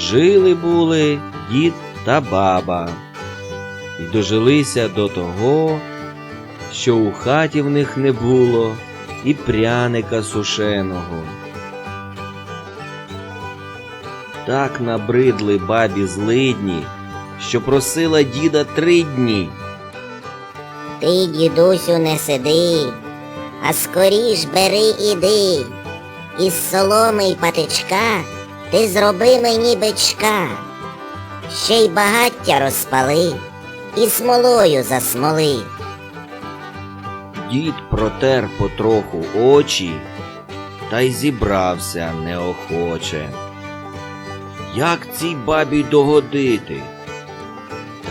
Жили були дід та баба, і дожилися до того, що у хаті в них не було і пряника сушеного. Так набридли бабі злидні, що просила діда три дні. Ти, дідусю, не сиди, а скоріш бери іди. Із соломи й патичка ти зроби мені бичка, ще й багаття розпали, і смолою засмоли. Дід протер потроху очі та й зібрався неохоче. Як цій бабі догодити?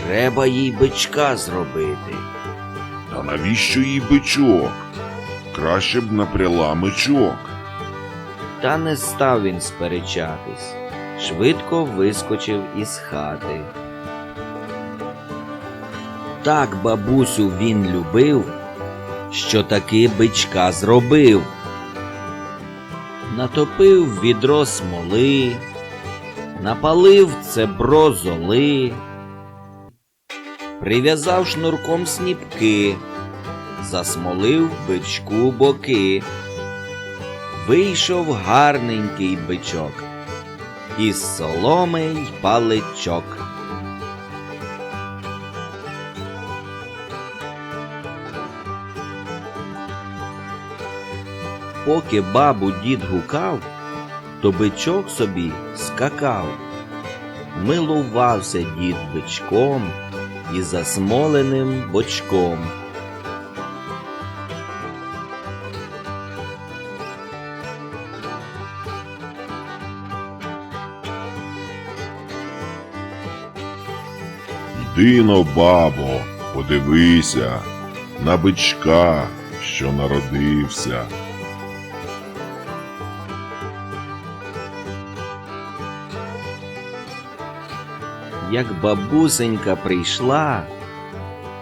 Треба їй бичка зробити. Та навіщо їй бичок? Краще б напряла мечок. Та не став він сперечатись, швидко вискочив із хати. Так бабусю він любив, що таки бичка зробив. Натопив відро смоли, напалив цебро золи, прив'язав шнурком сніпки, засмолив бичку боки. Вийшов гарненький бичок, із соломи й паличок. Поки бабу дід гукав, то бичок собі скакав. Милувався дід бичком і засмоленим бочком. Йди но, бабо, подивися на бичка, що народився. як бабусенька прийшла,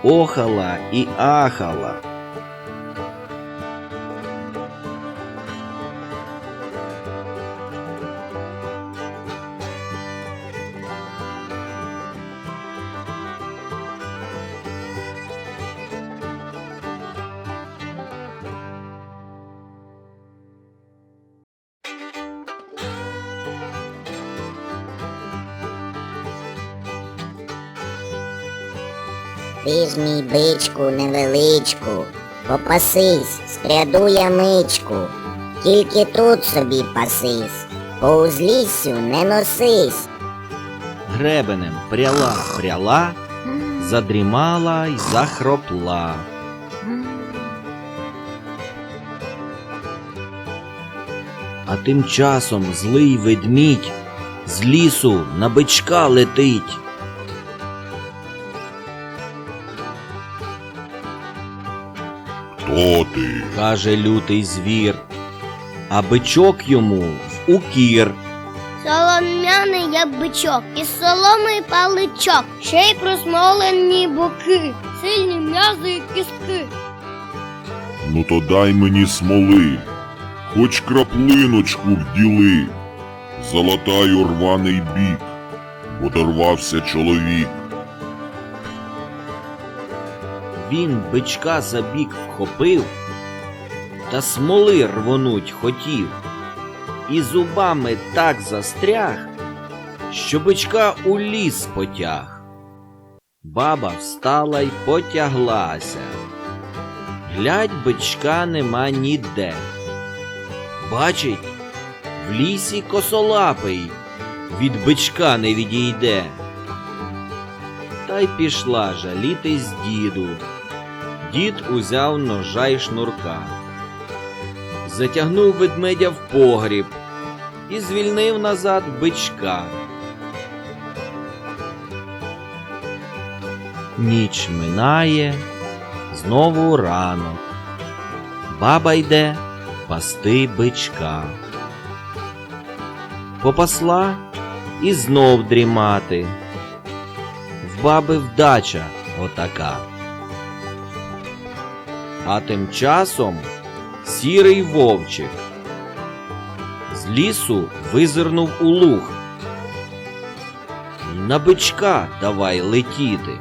охала і ахала. Ти ж мій бичку невеличку, попасись, спряду ямичку, тільки тут собі пасись, по узліссю не носись. Гребенем пряла, пряла, задрімала й захропла. А тим часом злий ведмідь з лісу на бичка летить. Хто ти? каже лютий звір, а бичок йому в укір. Солом'яний я бичок, із соломи паличок, ще й просмолені боки, сильні м'язи і кістки. Ну то дай мені смоли, хоч краплиночку вділи. Залатаю рваний бік, бо дорвався чоловік. Він бичка за бік вхопив, та смоли рвонуть хотів, і зубами так застряг, що бичка у ліс потяг. Баба встала й потяглася. Глядь, бичка нема ніде. Бачить, в лісі косолапий від бичка не відійде. Та й пішла жалітись діду. Дід узяв ножа й шнурка, затягнув ведмедя в погріб і звільнив назад бичка. Ніч минає, знову ранок. Баба йде пасти бичка. Попасла і знов дрімати. В баби вдача отака. А тим часом сірий вовчик з лісу визирнув у луг на бичка давай летіти.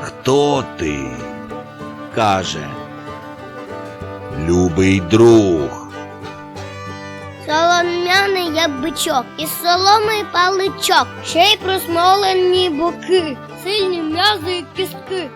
Хто ти? каже. Любий друг. Солом'яний бичок, із соломи паличок, ще й просмолені боки, сильні м'язи і кістки.